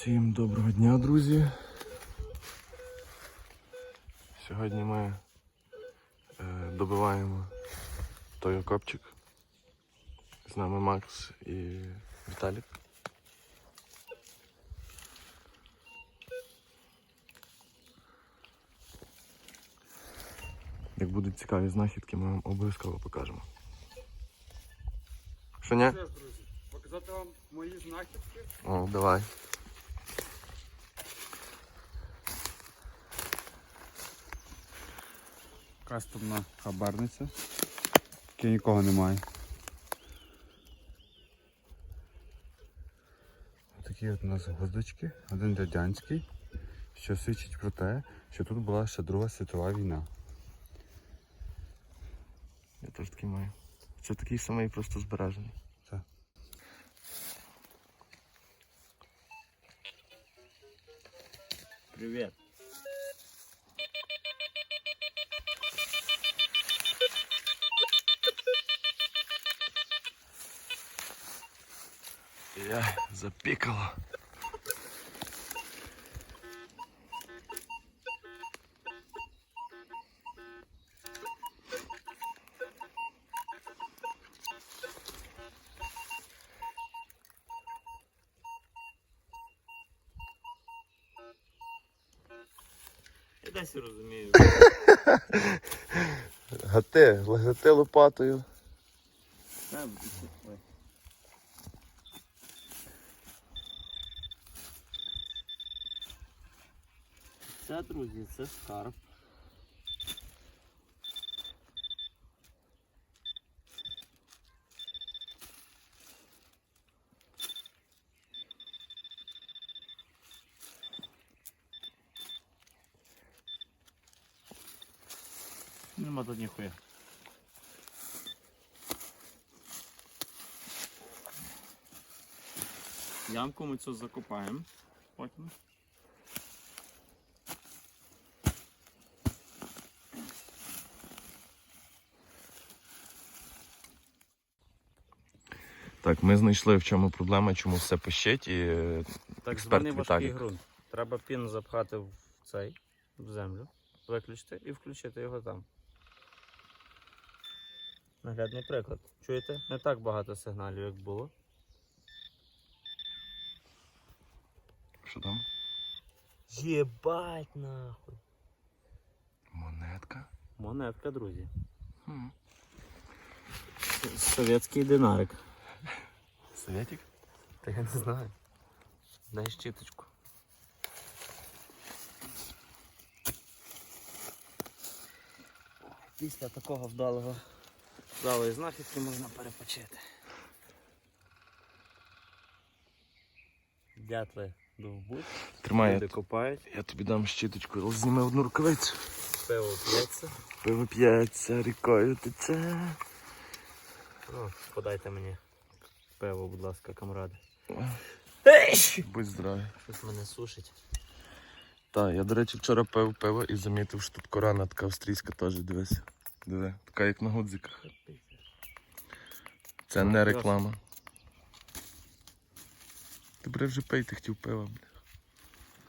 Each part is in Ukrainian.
Всім доброго дня, друзі. Сьогодні ми е, добиваємо той окопчик. З нами Макс і Віталік. Як будуть цікаві знахідки, ми вам обов'язково покажемо. Що ні? Показати вам мої знахідки. О, давай. Кастомна хабарниця. Яке нікого немає. Такі от у нас гвоздочки, один радянський, що свідчить про те, що тут була ще Друга світова війна. Я теж такий маю. Це такий самий просто збережений. Так. Привет. Я запікало. Я десь розумію. Гати, гати лопатою. Та, Це, друзі, це скарб. Нема тут ніхуя. Ямку ми цю закопаємо потім. Так, ми знайшли в чому проблема, чому все пищить і е, Так Експерт званий важкий Віталік. ґрунт. Треба пін запхати в цей, в землю, виключити і включити його там. Наглядний приклад. Чуєте? Не так багато сигналів, як було. що там? Єбать нахуй. Монетка. Монетка, друзі. Хм. Совєтський динарик. Советик? Та я не знаю. Дай щіточку. Після такого вдалого вдалої знахідки можна перепочити. Дятли довбуть, Тримай, люди я, копають, я тобі дам щіточку. Зніми одну рукавицю. пиво п'ється. Пиво п'ється, рікою тече. Ну, подайте мені пиво, будь ласка, камради. Будь здоровий. Щось мене сушить. Так, я, до речі, вчора пив пиво і замітив, що тут корона така австрійська теж, дивись. Диви, така як на гудзиках. Це не реклама. Ти бери вже пий, ти хотів пива, бля.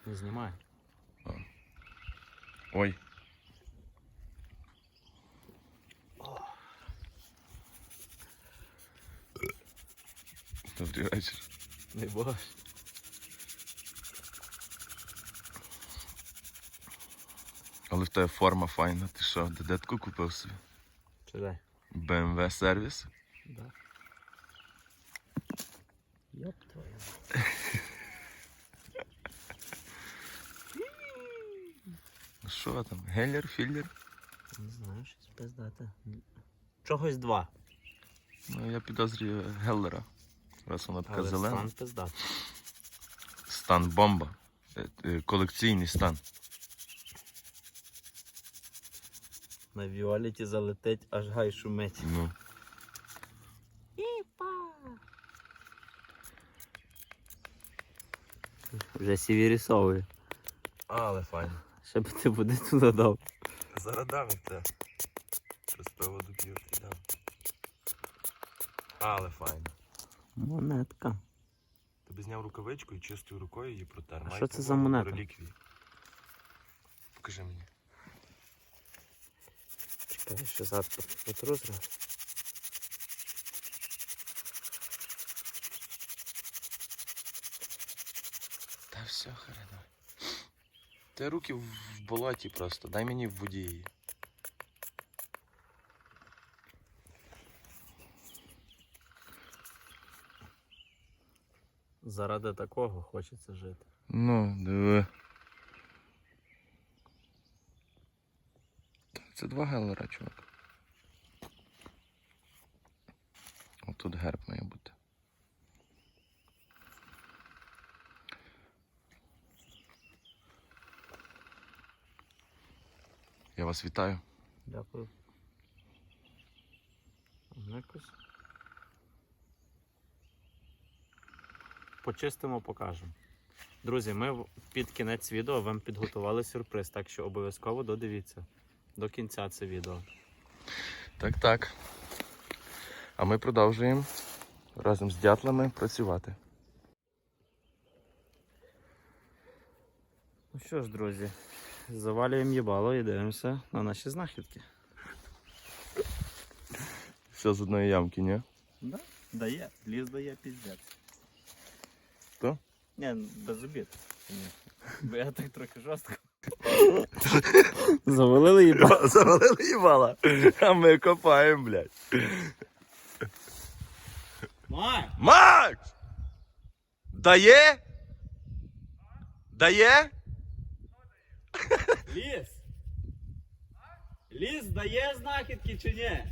Не знімай. Ой. Добрий вечір. Не бачиш. Але в тебе форма файна. Ти що, де таку купив собі? Читай. BMW сервіс? Да. Ёб твою. Ну Що там? Геллер, філлер? Не знаю, щось пиздати. Чогось два. Ну я підозрюю Геллера. Раз вона така Але зелена. стан пиздати. Стан бомба. Е, е, Колекційний стан. На Віоліті залетить, аж гай шумить. Ну. Вже сіві рисовує. Але файно. Ще б ти води туди дав. Зараз дам і те. Щось пиво доп'ю і дам. Але файно. Монетка. Тобі зняв рукавичку і чистою рукою її протер. А що це за монета? реліквії. Покажи мені. Чекай, ще зад потру зразу. Та все, хрена. Ти руки в в болоті просто. Дай мені в воді її. Заради такого хочеться жити. Ну, диви. Це два гелера, чувак. Отут герб має бути. Я вас вітаю. Дякую. Ну, Якось. Почистимо, покажемо. Друзі, ми під кінець відео вам підготували сюрприз, так що обов'язково додивіться до кінця це відео. Так, так. А ми продовжуємо разом з дятлами працювати. Ну що ж, друзі, завалюємо їбало і дивимося на наші знахідки. Все з одної ямки, ні? Да, дає, ліс дає піздець. Хто? Ні, без обід. Бо я так трохи жорстко. Завалили їбало. Завалили їбала. А ми копаємо, блядь. Май! Макс! Дає? Дає? Ліс! Ліс дає знахідки чи ні?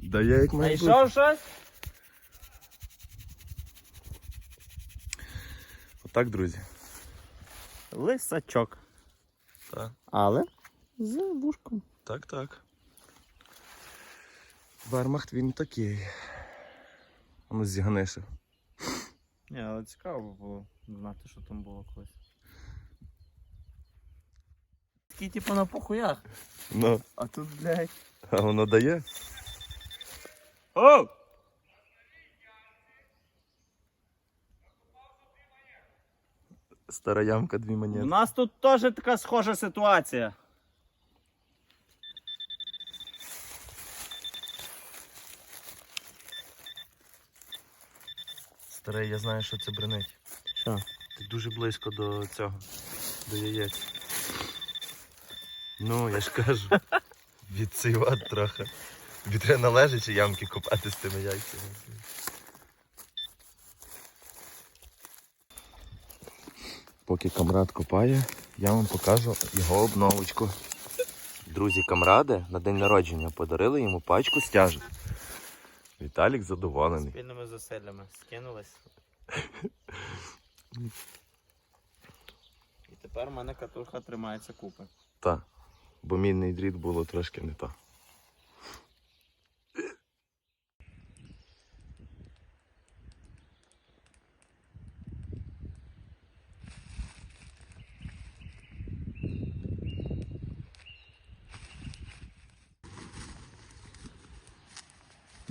Дає, як має бути. Знайшов щось? Отак, друзі. Лисачок. Так, Але з вушком. так, так. Вермахт він такий. А ну зіганеше. Ні, але цікаво було знати, що там було колись. Такий типу на похуях. Ну, А тут, блядь. а воно дає? О! Стара ямка, дві У нас тут теж така схожа ситуація. Старий, я знаю, що це бренить. Що? Ти дуже близько до цього, до яєць. Ну, я ж кажу. Від цейват трохи. Тобі треба належачі ямки копати з тими яйцями. Поки камрад копає, я вам покажу його обновочку. Друзі камради на день народження подарили йому пачку стяжок. Віталік задоволений. Спільними зусиллями скинулись. І тепер в мене катушка тримається купи. Та. Бо мінний дріт було трошки не то.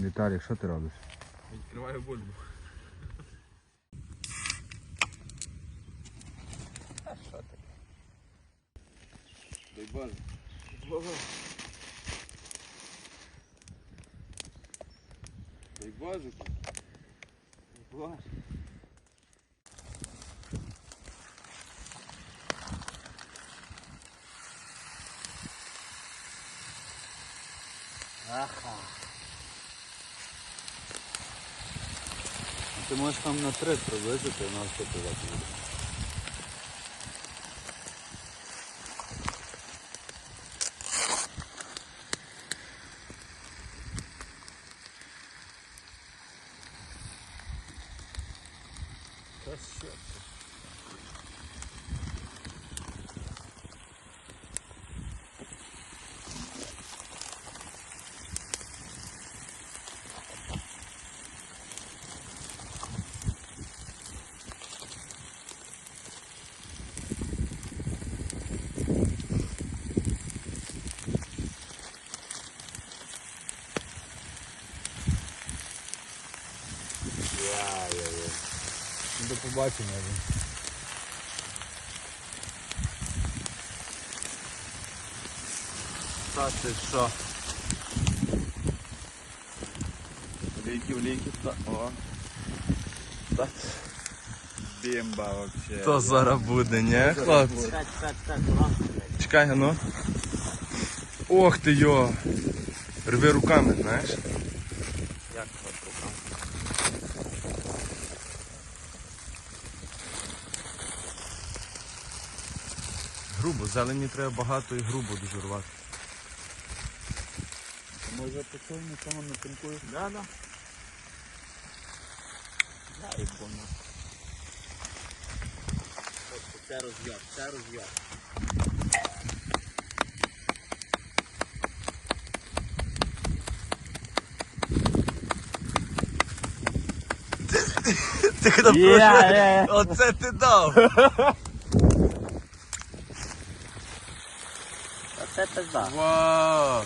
Віталій, що ти робиш? Відкриваю бульбу. Дай Боже. Дай Боже. Боже. Аха. Можеш там на три приблизити, і нас тут буде. Та що? Я, я, побачення. Та ти що? Ліки, ліки, та о. Та Бімба вообще. то зараз буде, ні, хлопці? Чекай, ну. Ох ти йо. Рви руками, знаєш? Як Грубо, зелені треба багато і грубо дуже рвати. Може почуємо саме на тинкую? Да, да. Да, і понял. Це роз'єб, це роз'єб. Ти коли Є, Оце ти дав! Це пизда. Вау!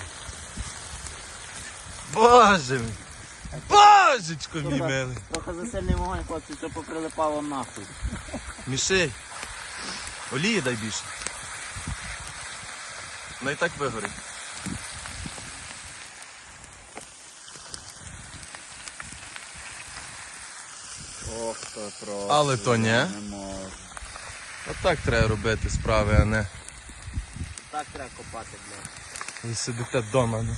Боже мій! Божечко мій милий! Трохи засильний вогонь, хлопці, це поприлипало нахуй. Мішей! Олії дай більше. Ну і так вигорить. Ох, то просто. Але то ні. Не можу. Отак треба робити справи, а не Так треба копати, блядь. ви сидите вдома. Ну.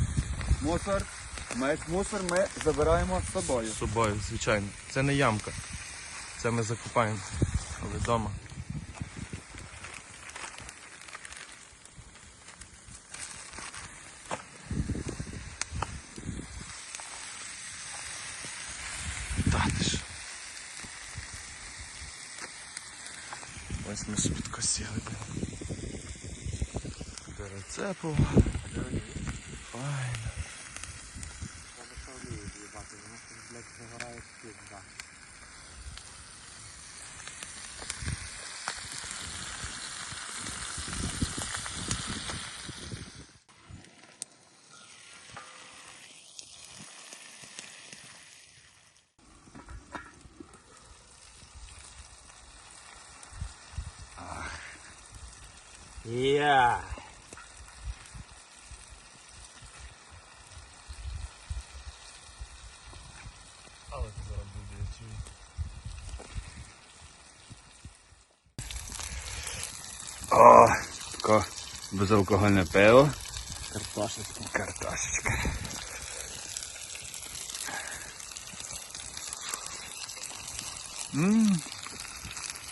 Мусор. Весь мусор ми забираємо з собою. З собою, звичайно. Це не ямка. Це ми закопаємо. Але вдома. Ось ми ж підкосили. Дерецепу. Файно. Треба ще олію з'їбати, воно ж, блядь, загорає пізда. Yeah. Але це зараз буде, я чую. О, таке безалкогольне пиво. Картошечка. Картошечка. Ммм.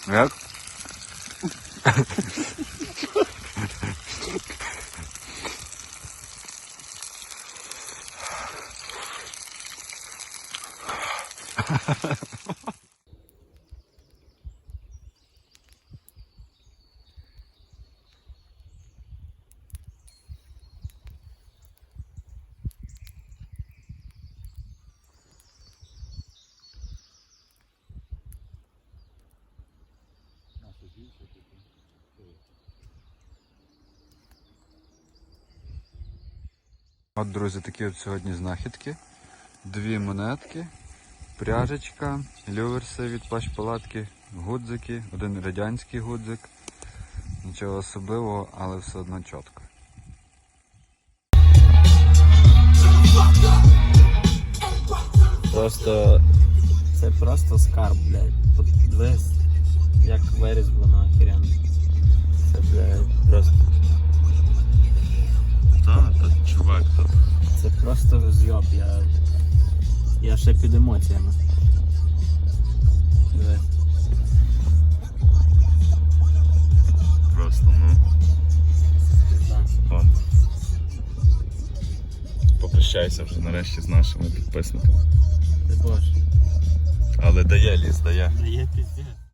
Як? От, друзі, такі от сьогодні знахідки. Дві монетки, пряжечка, люверси від палатки, гудзики, один радянський гудзик. Нічого особливого, але все одно чітко. Просто це просто скарб, блядь. Тут дивись, як вирізблено охеренно. Це, блядь, просто. Так, так, чувак, то. Це просто розйоб, я. Я ще під емоціями. Диви. Просто, ну. Попрощайся вже нарешті з нашими підписниками. Ти боже. Але дає ліс, дає. Дає піздець.